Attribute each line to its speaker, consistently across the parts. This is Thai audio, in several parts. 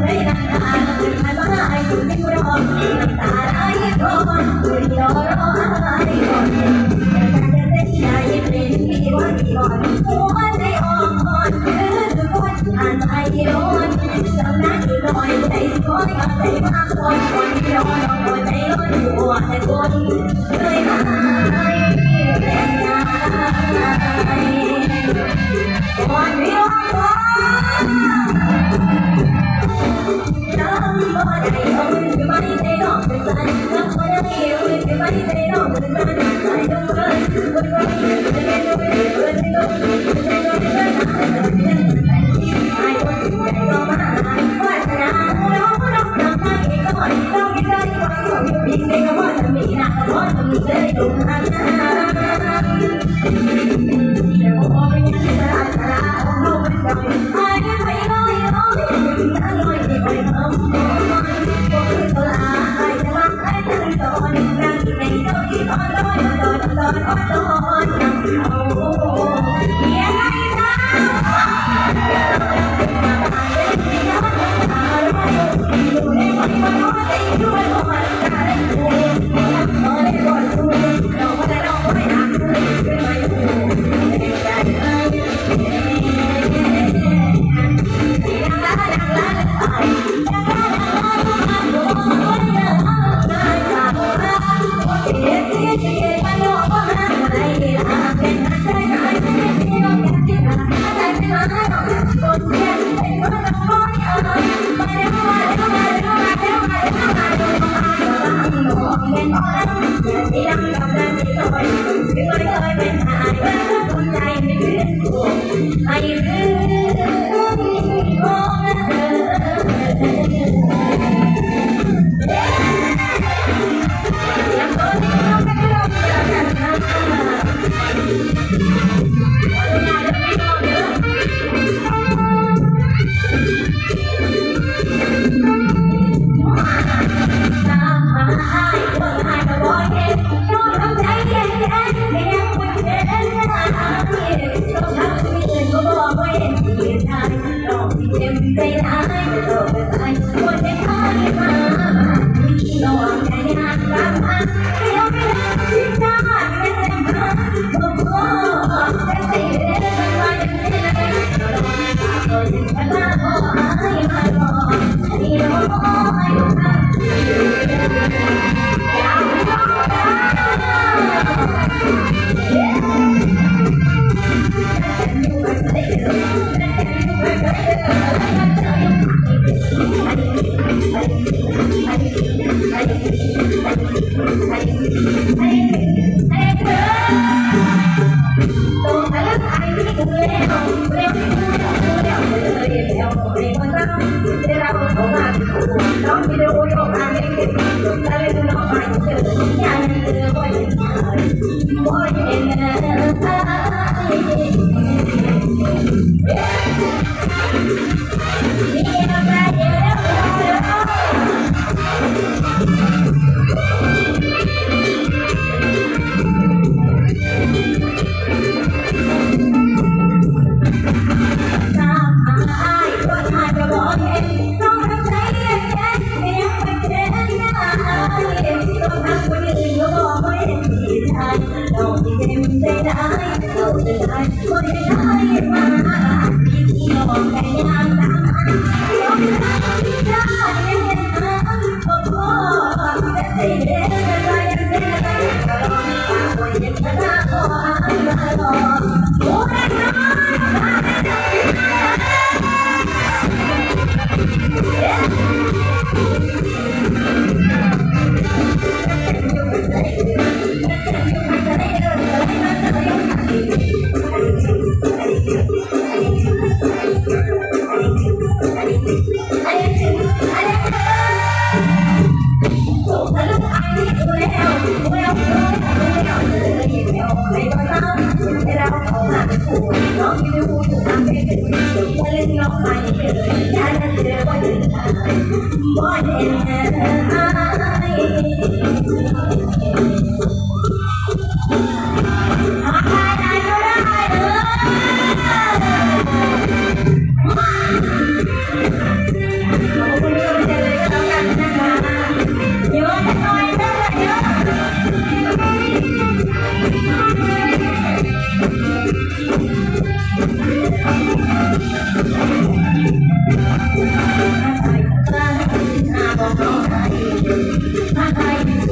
Speaker 1: ไรนานๆจะมาไล่ไม่รอน้ำตาไหลร้อนคุณยอร้อนอไรก่อนแต่ฉันจะได้ที่ไหเป็นมีวันมีวันหัวใจอ่อนอ่อนคือทุคนอ่านใจร้นจำนักอยู่หน่อยใจอนกับใจมากคนคนที่ร้อนร้อนใจร้อนอยู่หัวใจคนเลยหา Bye.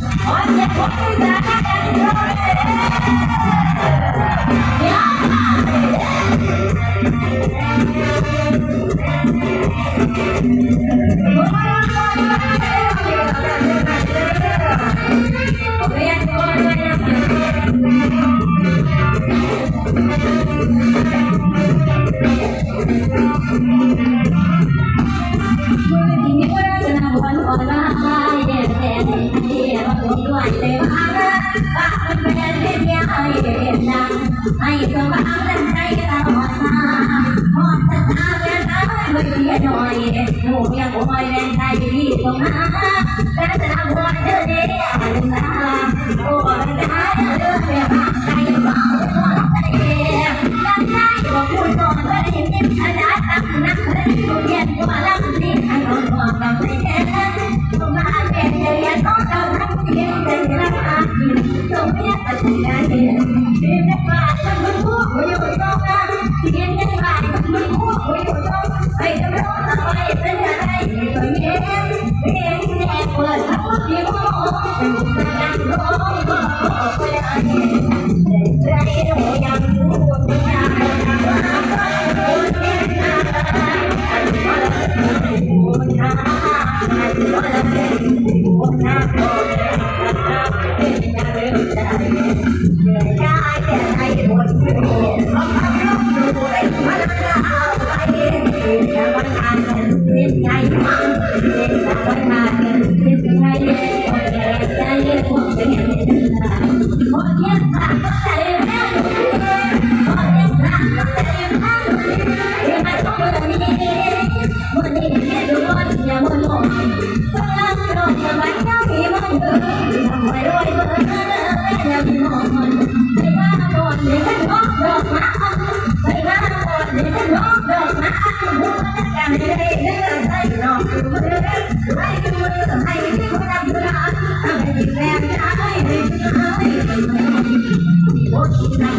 Speaker 1: ให้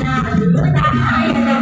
Speaker 1: now. Look at that high in the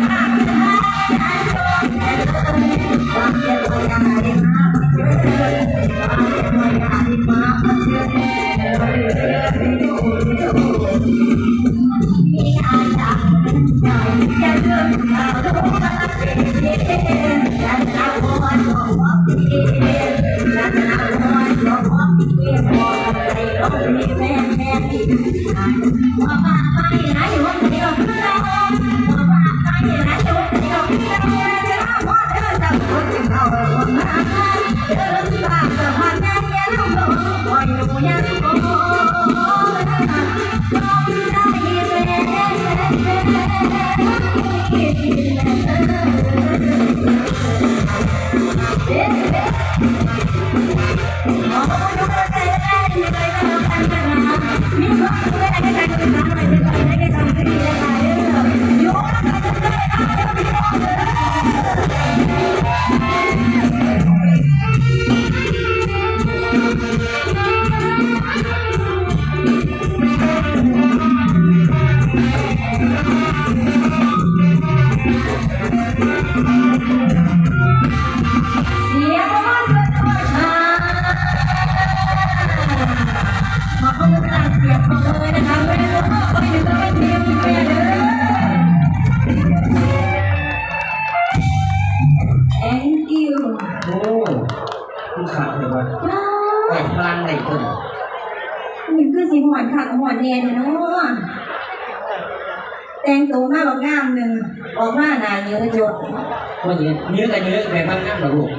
Speaker 1: โอ้ผู้ขาดเลยว่าว้แหววพลังไหนตันนี่คือสีหอนค่ะหอนแน่เนี่ยเนาะแต่งตัวมาบอกงามหนึ่งออกมาหน้าเยอะจด
Speaker 2: ว่าเยอะเยอะกันเยอะแบบนั้นเหรอลูก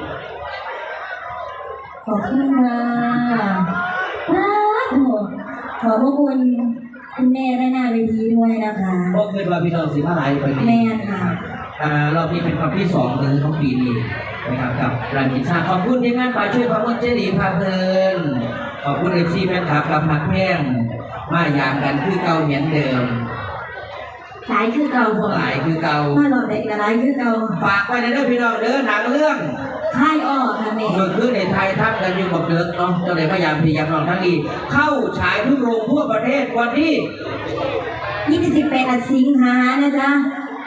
Speaker 1: ขอบคุณค่ะว้าวขอบคุณคุณแม่ได้หน้าเวทีด้วยนะคะ
Speaker 2: ก็คือว่าพี่น้องสีมาลายไป
Speaker 1: แม่ค่ะ
Speaker 2: รอบนี้เป็นคำที่สองในของปีนี้นะครับกับรันจิชาขอบคุณทีมงานฝ่ายช่วยพระมนเจดีพาเพลินขอบคุณเอฟซีแฟนคลับกับพักแพงมาอย่างกันคือเก่าเหมือนเดิม
Speaker 1: หลายคือเก่าบ่
Speaker 2: หลายคือเก่า
Speaker 1: มาหลอดเด็กละหลายคือเก่า
Speaker 2: ฝากไว้ในเด้อพี่น้องเด้อหนังเรื่อง
Speaker 1: ค่ายอ้อค่ะแม่
Speaker 2: เมื่อคืนในไทยทับกันอยู่กับเดิกเนาะเจ้าเลยพยายามพยายามลองทั้งดีเข้าฉายทุกโรงทั่วประเทศวันที่
Speaker 1: ยี่สิบแปดสิงหานะจ๊ะ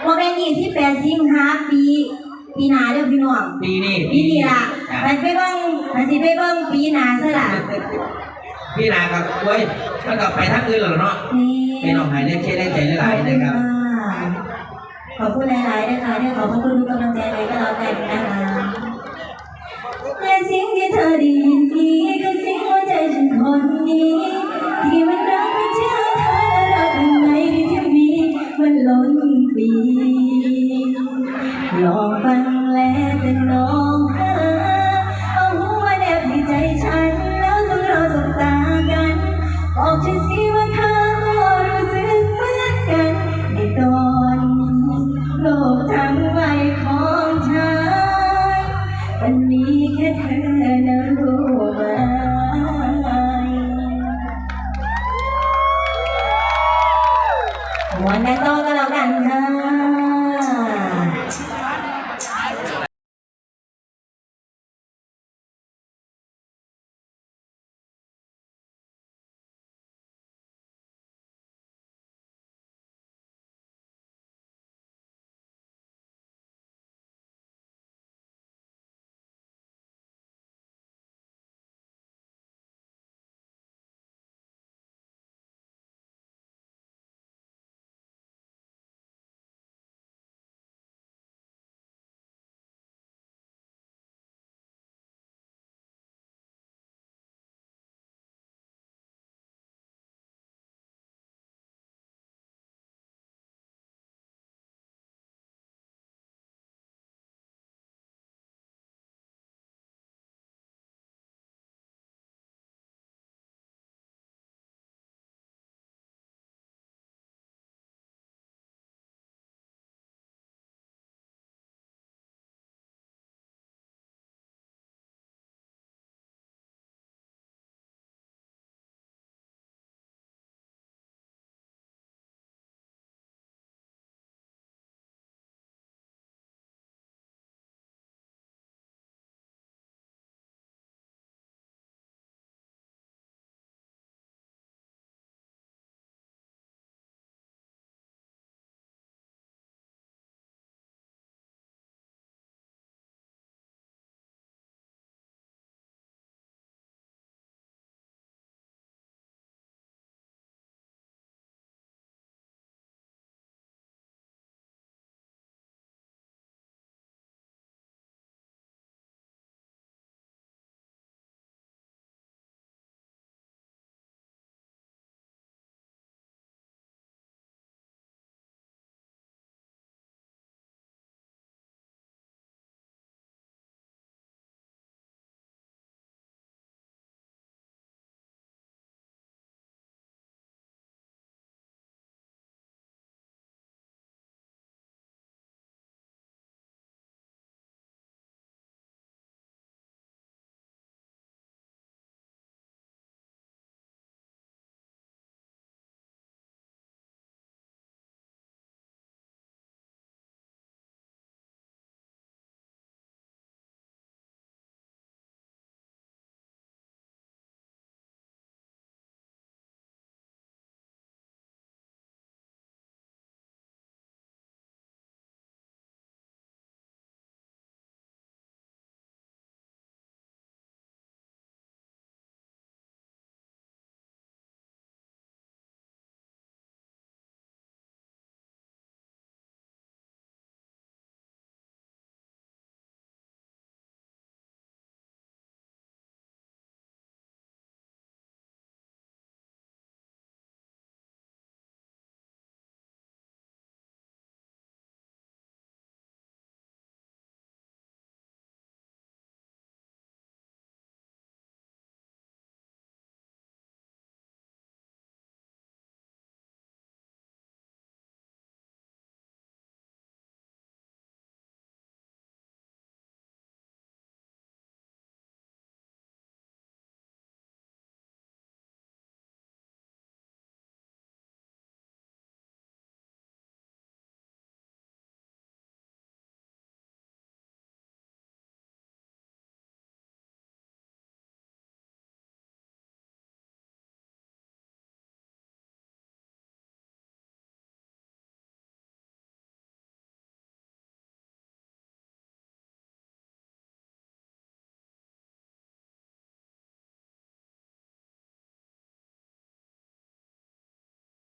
Speaker 1: โมเป็นยี่สิบแปดสิงหาปีปีหนาเด้อพี่น้อง
Speaker 2: ปีนี้
Speaker 1: ปีนี้ล่ะ
Speaker 2: อะ
Speaker 1: มันไปเบิ่งมันสิไปเบิ่งปีหนาซะล่ะ
Speaker 2: พี่นากับเว้ยมันก็ไปทางอื่นแล้วเนาะ
Speaker 1: นี่
Speaker 2: พี่น้องหายได้เช่ได้ใจหลายๆนะครับ
Speaker 1: ขอบคุณหลายๆนะคะที่ขอบพระคุณทุกกำลังใจเลยก็แล้วกันนะคะและสิ่งที่เธอได้ยินนี้คือสิ่งหัวใจฉันคนนี้ที่มันรักมันเชื่อ มันล้นปีหลอกฝัน